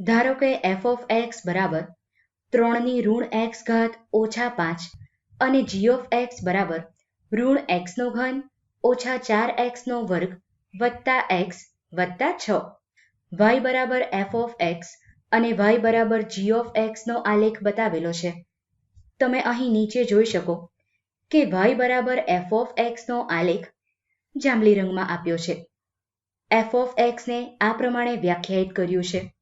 ધારો કે F of x બરાબર ત્રણની ઋણ એક્સ ઘાત ઓછા પાંચ અને જી ઓફ એક્સ બરાબર ઋણ એક્સનો ઘન ઓછા ચાર એક્સનો વર્ગ વત્તા એક્સ વત્તા છ. વાય બરાબર એફ ઓફ એક્સ અને વાય બરાબર જી ઓફ એક્સનો આલેખ બતાવેલો છે. તમે અહીં નીચે જોઈ શકો કે વાય બરાબર એફ ઓફ એક્સનો આલેખ જાંબલી રંગમાં આપ્યો છે. એફ ઓફ એક્સને આ પ્રમાણે વ્યાખ્યાયિત કર્યું છે.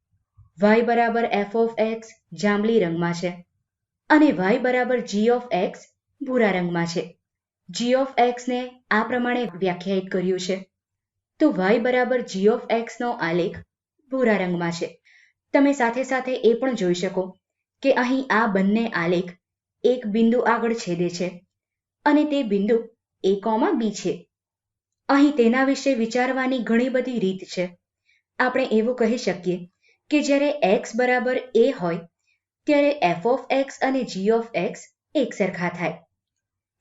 વાય બરાબર એફ ઓફ એક્સ જાંબલી રંગમાં છે. અને વાય બરાબર જી ઓફ એક્સ ભૂરા રંગમાં છે. જી ઓફ એક્સને આ પ્રમાણે વ્યાખ્યાયિત કર્યું છે. તો વાય બરાબર જી ઓફ એક્સનો આલેખ ભૂરા રંગમાં છે. તમે સાથે સાથે એ પણ જોઈ શકો કે અહીં આ બંને આલેખ એક બિંદુ આગળ છેદે છે અને તે બિંદુ એ કોમાં બી છે. અહીં તેના વિશે વિચારવાની ઘણી બધી રીત છે. આપણે એવું કહી શકીએ કે જ્યારે એક્સ બરાબર એ હોય, ત્યારે એફ ઓફ એક્સ અને જી ઓફ એક્સ એક સરખા થાય.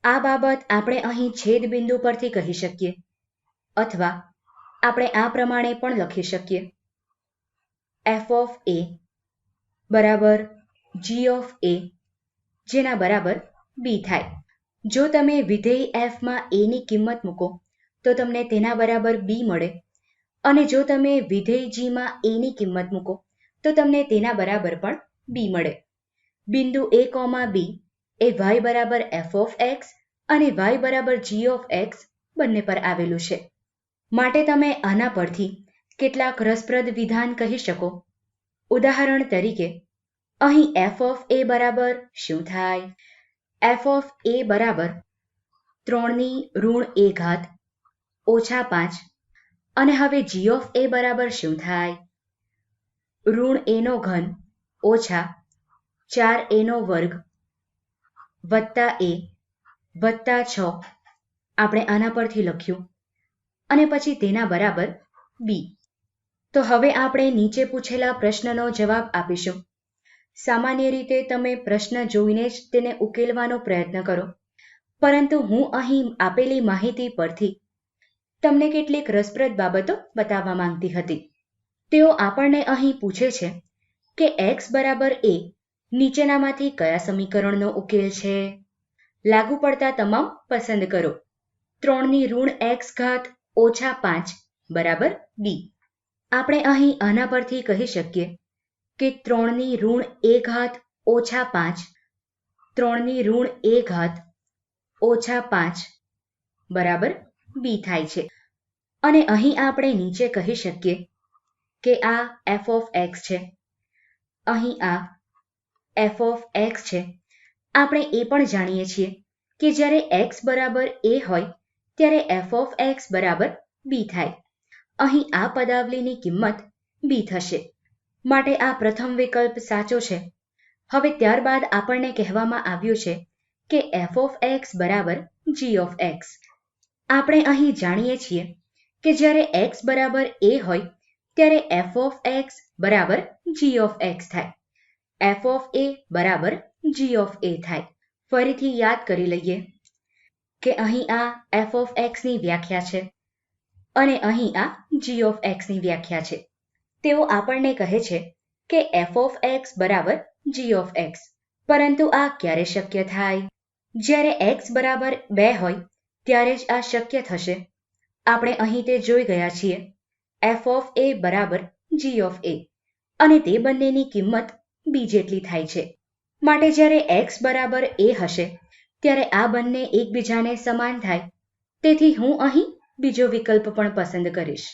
આ બાબત આપણે અહીં છેદ બિંદુ પરથી કહી શકીએ, અથવા આપણે આ પ્રમાણે પણ લખી શકીએ. એફ ઓફ એ બરાબર જી ઓફ એ જેના બરાબર બી થાય. જો તમે વિધેય એફમાં એની કિંમત મૂકો, તો તમને તેના બરાબર બી મળે. અને જો તમે વિધેય જીમાં એની કિંમત મૂકો, તો તમને તેના બરાબર પણ બી મળે. બિંદુ A comma B A Y બરાબર એફ ઓફ એક્સ અને વાય બરાબર જી ઓફ એક્સ બંને પર આવેલું છે. માટે તમે આના પરથી કેટલાક રસપ્રદ વિધાન કહી શકો. ઉદાહરણ તરીકે, અહીં એફ ઓફ એ બરાબર શું થાય? એફ ઓફ એ બરાબર ત્રણની ઋણ એ ઘાત ઓછા પાંચ અને હવે જી ઓફ એ બરાબર શું થાય? ઋણ એનો ઘન ઓછા ચાર એનો વર્ગ વત્તા એ વત્તા છ આપણે આના પરથી લખ્યું. અને પછી તેના બરાબર બી તો હવે આપણે નીચે પૂછેલા પ્રશ્નનો જવાબ આપીશું. સામાન્ય રીતે તમે પ્રશ્ન જોઈને જ તેને ઉકેલવાનો પ્રયત્ન કરો. પરંતુ હું અહીં આપેલી માહિતી પરથી તમને કેટલીક રસપ્રદ બાબતો બતાવવા માંગતી હતી. તેઓ આપણને અહીં પૂછે છે કે એક્સ બરાબર એ નીચેનામાંથી કયા સમીકરણનો ઉકેલ છે? લાગુ પડતા તમામ પસંદ કરો. ત્રણની ઋણ એક્સ ઘાત ઓછા પાંચ બરાબર બી આપણે અહીં આના પરથી કહી શકીએ કે ત્રણની ઋણ એ ઘાત ઓછા પાંચ, ત્રણની ઋણ એ ઘાત ઓછા પાંચ બરાબર બી થાય છે. અને અહીં આપણે નીચે કહી શકીએ કે આ એફ ઓફ એક્સ છે. અહીં આ એફ ઓફ એક્સ છે. આપણે એ પણ જાણીએ છીએ કે જ્યારે એક્સ બરાબર એ હોય, ત્યારે એફ ઓફ એક્સ બરાબર બી થાય. અહીં આ પદાવલીની કિંમત બી થશે. માટે આ પ્રથમ વિકલ્પ સાચો છે. હવે ત્યારબાદ આપણને કહેવામાં આવ્યું છે કે એફ ઓફ એક્સ બરાબર જી ઓફ એક્સ આપણે અહીં જાણીએ છીએ કે જ્યારે એક્સ બરાબર એ હોય, ત્યારે એફ ઓફ એક્સ બરાબર જી ઓફ એક્સ થાય. એફ ઓફ એ બરાબર જી ઓફ એ થાય. ફરીથી યાદ કરી લઈએ કે અહીં આ એફ ઓફ એક્સની વ્યાખ્યા છે અને અહીં આ જી ઓફ એક્સની વ્યાખ્યા છે. તેઓ આપણને કહે છે કે એફ ઓફ એક્સ બરાબર જી ઓફ એક્સ પરંતુ આ ક્યારે શક્ય થાય? જ્યારે એક્સ બરાબર બે હોય ત્યારે જ આ શક્ય થશે. આપણે અહીં તે જોઈ ગયા છીએ. એફ ઓફ એ બરાબર જી ઓફ એ અને તે બંનેની કિંમત બી જેટલી થાય છે. માટે જ્યારે એક્સ બરાબર એ હશે, ત્યારે આ બંને એકબીજાને સમાન થાય. તેથી હું અહીં બીજો વિકલ્પ પણ પસંદ કરીશ.